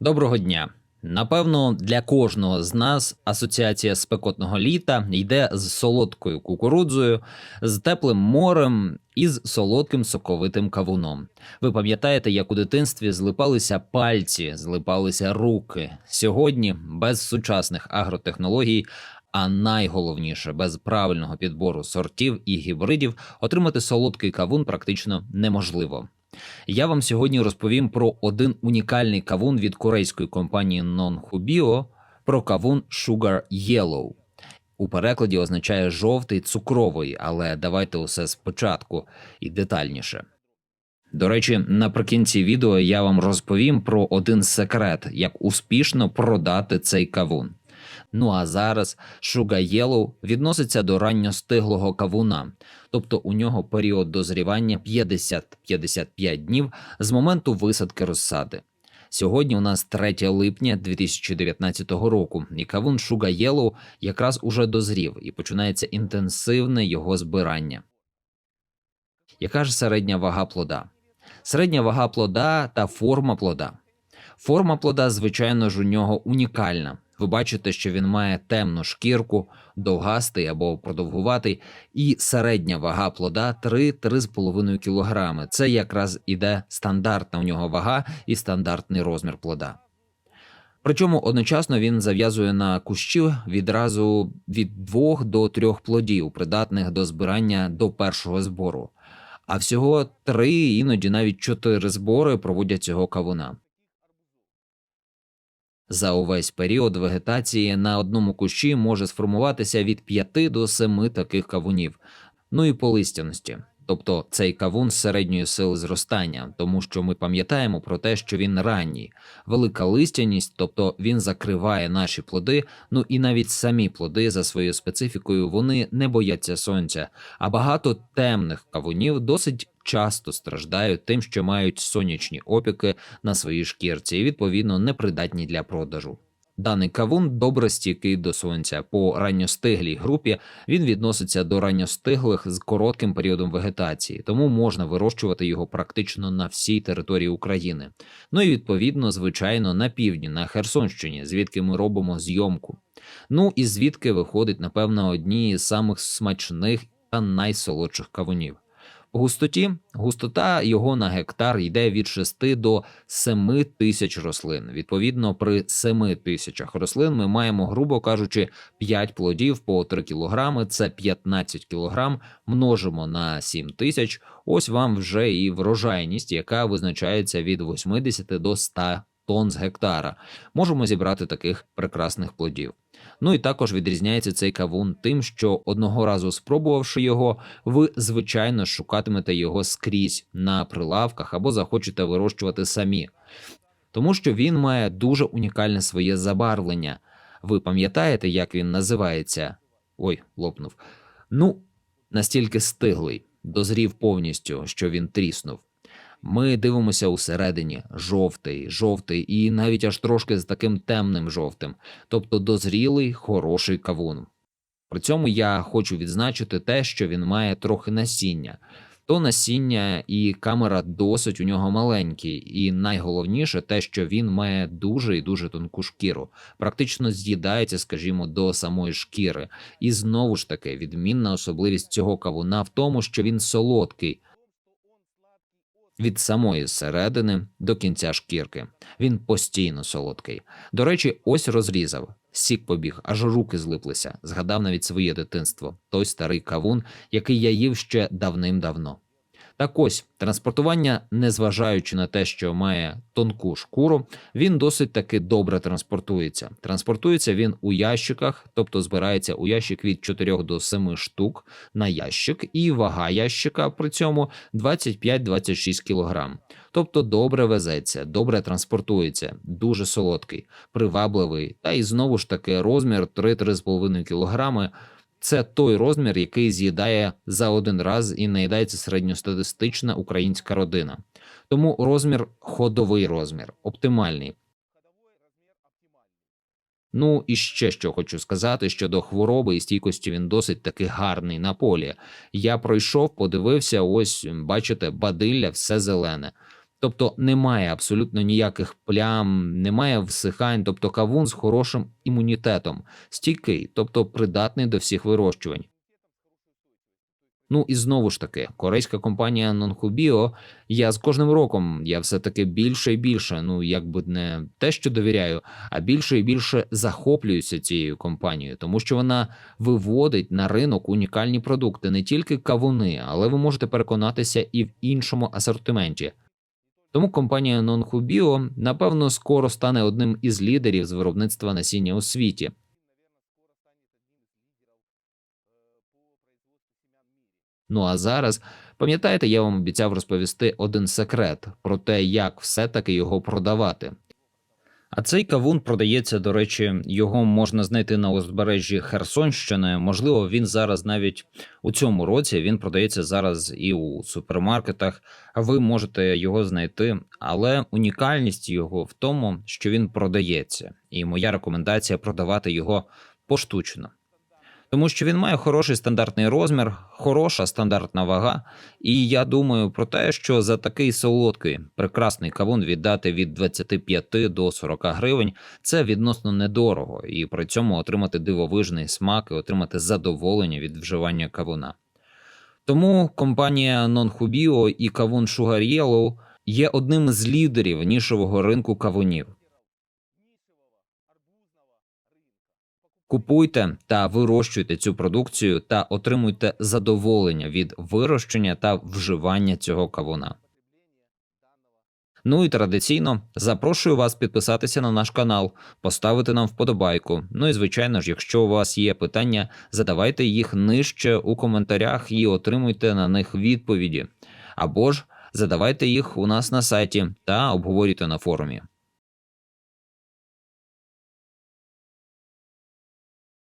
Доброго дня. Напевно, для кожного з нас асоціація спекотного літа йде з солодкою кукурудзою, з теплим морем і з солодким соковитим кавуном. Ви пам'ятаєте, як у дитинстві злипалися пальці, злипалися руки. Сьогодні без сучасних агротехнологій. А найголовніше, без правильного підбору сортів і гібридів отримати солодкий кавун практично неможливо. Я вам сьогодні розповім про один унікальний кавун від корейської компанії Non-Hubio, про кавун Sugar Yellow. У перекладі означає жовтий цукровий, але давайте усе спочатку і детальніше. До речі, наприкінці відео я вам розповім про один секрет, як успішно продати цей кавун. Ну а зараз Sugar Yellow відноситься до ранньостиглого кавуна, тобто у нього період дозрівання 50-55 днів з моменту висадки розсади. Сьогодні у нас 3 липня 2019 року, і кавун Sugar Yellow якраз уже дозрів і починається інтенсивне його збирання. Яка ж середня вага плода? Середня вага плода та форма плода. Форма плода, звичайно ж, у нього унікальна. Ви бачите, що він має темну шкірку, довгастий або продовгуватий, і середня вага плода 3-3,5 кг. Це якраз іде стандартна у нього вага і стандартний розмір плода. Причому одночасно він зав'язує на кущі відразу від 2 до 3 плодів, придатних до збирання до першого збору. А всього 3, іноді навіть 4 збори проводять цього кавуна. За увесь період вегетації на одному кущі може сформуватися від 5 до 7 таких кавунів, ну і по листяності. Тобто цей кавун з середньої сили зростання, тому що ми пам'ятаємо про те, що він ранній, велика листяність, тобто він закриває наші плоди. Ну і навіть самі плоди за своєю специфікою вони не бояться сонця. А багато темних кавунів досить часто страждають тим, що мають сонячні опіки на своїй шкірці, і відповідно непридатні для продажу. Даний кавун добре стійкий до сонця. По ранньостиглій групі він відноситься до ранньостиглих з коротким періодом вегетації, тому можна вирощувати його практично на всій території України. Ну і відповідно, звичайно, на півдні, на Херсонщині, звідки ми робимо зйомку. Ну і звідки виходить, напевно, одні з самих смачних та найсолодших кавунів. Густоті густота його на гектар йде від 6 до 7 тисяч рослин. Відповідно, при 7 тисячах рослин ми маємо, грубо кажучи, 5 плодів по 3 кілограми. Це 15 кілограм. Множимо на 7 тисяч. Ось вам вже і врожайність, яка визначається від 80 до 100 тонн з гектара. Можемо зібрати таких прекрасних плодів. Ну і також відрізняється цей кавун тим, що одного разу спробувавши його, ви звичайно шукатимете його скрізь на прилавках або захочете вирощувати самі, тому що він має дуже унікальне своє забарвлення. Ви пам'ятаєте, як він називається? Ой, лопнув. Ну, настільки стиглий, дозрів повністю, що він тріснув. Ми дивимося усередині жовтий, жовтий і навіть аж трошки з таким темним жовтим, тобто дозрілий, хороший кавун. При цьому я хочу відзначити те, що він має трохи насіння. То насіння і камера досить у нього маленькі, і найголовніше те, що він має дуже і дуже тонку шкіру, практично з'їдається, скажімо, до самої шкіри. І знову ж таки відмінна особливість цього кавуна в тому, що він солодкий, від самої середини до кінця шкірки. Він постійно солодкий. До речі, ось розрізав. Сік побіг, аж руки злиплися. Згадав навіть своє дитинство, той старий кавун, який я їв ще давним-давно. Так ось транспортування, незважаючи на те, що має тонку шкуру, він досить таки добре транспортується. Транспортується він у ящиках, тобто збирається у ящик від 4 до 7 штук на ящик, і вага ящика при цьому 25-26 кг. Тобто добре везеться, добре транспортується, дуже солодкий, привабливий, та й знову ж таки розмір 3-3,5 кг – це той розмір, який з'їдає за один раз і наїдається середньостатистична українська родина. Тому розмір ходовий розмір, оптимальний. Ну і ще що хочу сказати щодо хвороби і стійкості він досить таки гарний на полі. Я пройшов, подивився, ось бачите, бадилля, все зелене. Тобто немає абсолютно ніяких плям, немає всихань, тобто кавун з хорошим імунітетом, стійкий, тобто придатний до всіх вирощувань. Ну і знову ж таки, корейська компанія Nonhubio, я з кожним роком я все таки більше і більше, ну якби не те, що довіряю, а більше і більше захоплююся цією компанією, тому що вона виводить на ринок унікальні продукти, не тільки кавуни, але ви можете переконатися і в іншому асортименті. Тому компанія Nonhubio, напевно, скоро стане одним із лідерів з виробництва насіння у світі. Ну а зараз, пам'ятаєте, я вам обіцяв розповісти один секрет про те, як все-таки його продавати. А цей кавун продається, до речі, його можна знайти на узбережжі Херсонщини. Можливо, він зараз навіть у цьому році він продається зараз і у супермаркетах. Ви можете його знайти, але унікальність його в тому, що він продається, і моя рекомендація продавати його поштучно тому що він має хороший стандартний розмір, хороша стандартна вага. І я думаю про те, що за такий солодкий прекрасний кавун віддати від 25 до 40 гривень це відносно недорого, і при цьому отримати дивовижний смак і отримати задоволення від вживання кавуна. Тому компанія Non-Hubio і кавун Sugar Yellow є одним з лідерів нішового ринку кавунів. Купуйте та вирощуйте цю продукцію та отримуйте задоволення від вирощення та вживання цього кавуна. Ну і традиційно запрошую вас підписатися на наш канал, поставити нам вподобайку. Ну і звичайно ж, якщо у вас є питання, задавайте їх нижче у коментарях і отримуйте на них відповіді, або ж задавайте їх у нас на сайті та обговорюйте на форумі.